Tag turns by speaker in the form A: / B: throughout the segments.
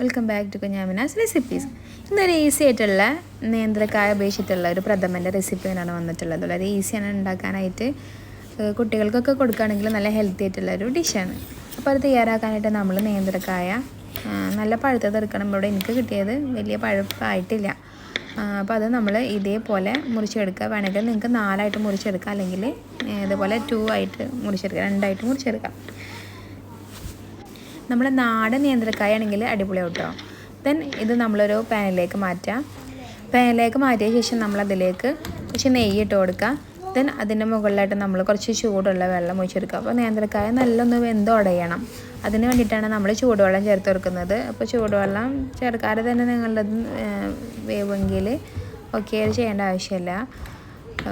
A: Welcome back to Kunjamina's recipes ഇന്നൊരു easy ആയിട്ടുള്ള നേന്ത്രക്കായ ഉപേക്ഷിച്ചിട്ടുള്ള ഒരു പ്രഥമന്റെ റെസിപ്പിയാണ് വന്നിട്ടുള്ളത്. വളരെ ഈസിയാണ് ഉണ്ടാക്കാനായിട്ട്. കുട്ടികൾക്കൊക്കെ കൊടുക്കുകയാണെങ്കിൽ നല്ല ഹെൽത്തി ആയിട്ടുള്ള ഒരു ഡിഷാണ് അപ്പോൾ അത് തയ്യാറാക്കാനായിട്ട് നമ്മൾ നേന്ത്രക്കായ നല്ല പഴുത്തത് എടുക്കണം ഇവിടെ എനിക്ക് കിട്ടിയത് വലിയ പഴുപ്പായിട്ടില്ല. അപ്പോൾ അത് നമ്മൾ ഇതേപോലെ മുറിച്ചെടുക്കുക. വേണമെങ്കിൽ നിങ്ങൾക്ക് നാലായിട്ട് മുറിച്ചെടുക്കാം. അല്ലെങ്കിൽ ഇതേപോലെ ടു ആയിട്ട് മുറിച്ചെടുക്കാം. രണ്ടായിട്ട് മുറിച്ചെടുക്കാം. നമ്മൾ നാടൻ നേന്ത്രക്കായാണെങ്കിൽ അടിപൊളി കേട്ടോ ദെൻ ഇത് നമ്മളൊരു പാനിലേക്ക് മാറ്റാം. പാനിലേക്ക് മാറ്റിയ ശേഷം നമ്മൾ അതിലേക്ക് കുറച്ച് നെയ്യ് ഇട്ട് കൊടുക്കുക. ദെൻ അതിന്റെ മുകളിലായിട്ട് നമ്മൾ കുറച്ച് ചൂടുള്ള വെള്ളം ഒഴിച്ചെടുക്കുക. അപ്പോൾ നേന്ത്രക്കായ നല്ലൊന്ന് വെന്തുടയണം അതിന് വേണ്ടിയിട്ടാണ് നമ്മൾ ചൂടുവെള്ളം ചേർത്ത് കൊടുക്കുന്നത്. അപ്പോൾ ചൂടുവെള്ളം ചേർക്കാതെ തന്നെ നിങ്ങളുടെ വേവെങ്കിൽ ഓക്കെ ചെയ്യേണ്ട ആവശ്യമില്ല.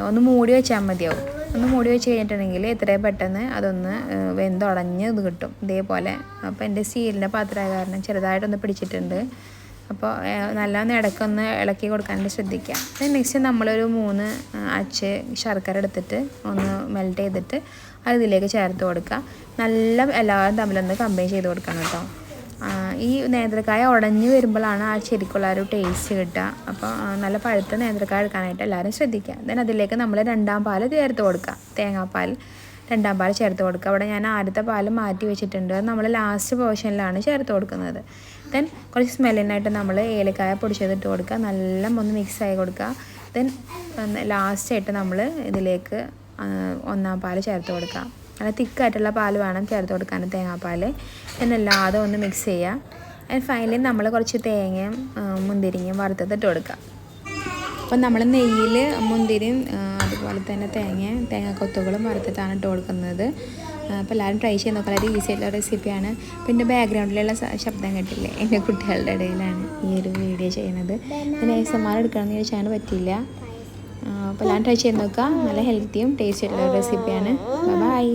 A: ഒന്ന് മൂടി വെച്ചാൽ മതിയാവും. ഒന്ന് മൂടി വെച്ച് കഴിഞ്ഞിട്ടുണ്ടെങ്കിൽ എത്രയും പെട്ടെന്ന് അതൊന്ന് വെന്തുടഞ്ഞ് ഇത് കിട്ടും. ഇതേപോലെ. അപ്പോൾ എന്റെ സ്റ്റീലിന്റെ പാത്രമായ കാരണം ചെറുതായിട്ടൊന്ന് പിടിച്ചിട്ടുണ്ട്. അപ്പോൾ നല്ലോണം ഇടയ്ക്കൊന്ന് ഇളക്കി കൊടുക്കാനായിട്ട് ശ്രദ്ധിക്കുക. നെക്സ്റ്റ് നമ്മളൊരു മൂന്ന് അച്ച് ശർക്കര എടുത്തിട്ട് ഒന്ന് മെൽറ്റ് ചെയ്തിട്ട് അതിലേക്ക് ചേർത്ത് കൊടുക്കുക. നല്ല എല്ലാവരും തമ്മിലൊന്ന് കമ്പൈൻ ചെയ്ത് കൊടുക്കണം കേട്ടോ. ഈ നേന്ത്രക്കായ ഉടഞ്ഞു വരുമ്പോഴാണ് ആ ശരിക്കുള്ള ഒരു ടേസ്റ്റ് കിട്ടുക. അപ്പോൾ നല്ല പഴുത്ത നേന്ത്രക്കായ എടുക്കാനായിട്ട് എല്ലാവരും ശ്രദ്ധിക്കുക. ദെൻ അതിലേക്ക് നമ്മൾ രണ്ടാം പാൽ ചേർത്ത് കൊടുക്കുക. തേങ്ങാപ്പാൽ രണ്ടാം പാൽ ചേർത്ത് കൊടുക്കുക. അവിടെ ഞാൻ ആദ്യത്തെ പാൽ മാറ്റി വെച്ചിട്ടുണ്ട്. നമ്മൾ ലാസ്റ്റ് പോർഷനിലാണ് ചേർത്ത് കൊടുക്കുന്നത്. ദെൻ കുറച്ച് സ്മെല്ലിനായിട്ട് നമ്മൾ ഏലക്കായ പൊടിച്ചതിട്ട് കൊടുക്കുക. നല്ല ഒന്ന് മിക്സ് ആയി കൊടുക്കുക. ദെൻ ലാസ്റ്റായിട്ട് നമ്മൾ ഇതിലേക്ക് ഒന്നാം പാൽ ചേർത്ത് കൊടുക്കുക. നല്ല തിക്കായിട്ടുള്ള പാൽ വേണം ചേർത്ത് കൊടുക്കാൻ തേങ്ങാപ്പാൽ എന്നല്ലാതെ ഒന്ന് മിക്സ് ചെയ്യുക ആൻഡ് ഫൈനലി നമ്മൾ കുറച്ച് തേങ്ങയും മുന്തിരിങ്ങയും വറുത്തതിട്ട് കൊടുക്കുക അപ്പോൾ നമ്മൾ നെയ്യിൽ മുന്തിരിയും അതുപോലെ തന്നെ തേങ്ങയും തേങ്ങാക്കൊത്തുകളും വറുത്തിട്ടാണ് ഇട്ട് കൊടുക്കുന്നത്. അപ്പോൾ എല്ലാവരും ട്രൈ ചെയ്ത് നോക്കാൻ വളരെ ഈസി ആയിട്ടുള്ള റെസിപ്പിയാണ് പിന്നെ ബാക്ക്ഗ്രൗണ്ടിലുള്ള ശബ്ദം കേട്ടില്ലേ? എന്റെ കുട്ടികളുടെ ഇടയിലാണ് ഈ ഒരു വീഡിയോ ചെയ്യുന്നത്. പിന്നെ എസ് എടുക്കണമെന്ന് ചോദിച്ചാൽ പറ്റിയില്ല. അപ്പോൾ എല്ലാം ട്രൈ ചെയ്ത് നോക്കുക നല്ല ഹെൽത്തിയും ടേസ്റ്റ് ആയിട്ടുള്ള റെസിപ്പിയാണ് ബൈ